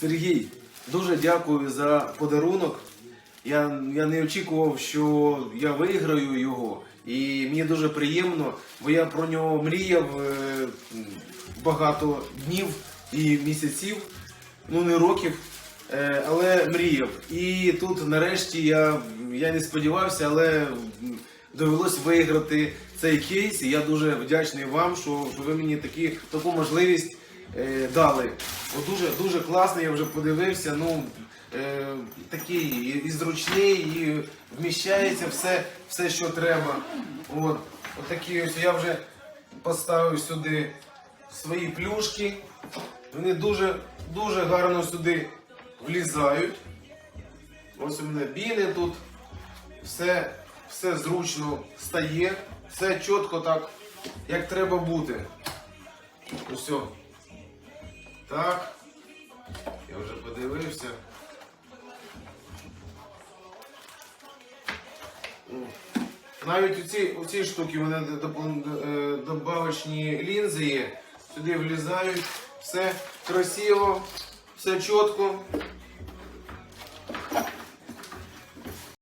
Сергій, дуже дякую за подарунок. Я, я не очікував, що я виграю його. І мені дуже приємно, бо я про нього мріяв е, багато днів і місяців, ну не років, е, але мріяв. І тут нарешті я, я не сподівався, але довелось виграти цей кейс. І я дуже вдячний вам, що, що ви мені такі, таку можливість дали. От дуже, дуже класно, я вже подивився. Ну, е, такий і, зручний, і вміщається все, все що треба. От, от такі ось я вже поставив сюди свої плюшки. Вони дуже, дуже гарно сюди влізають. Ось у мене біни тут. Все, все зручно стає, все чітко так, як треба бути. Ось. Так. Я вже подивився. Навіть у ці, у ці штуки вони е, добавочні лінзи є. Сюди влізають. Все красиво, все чітко.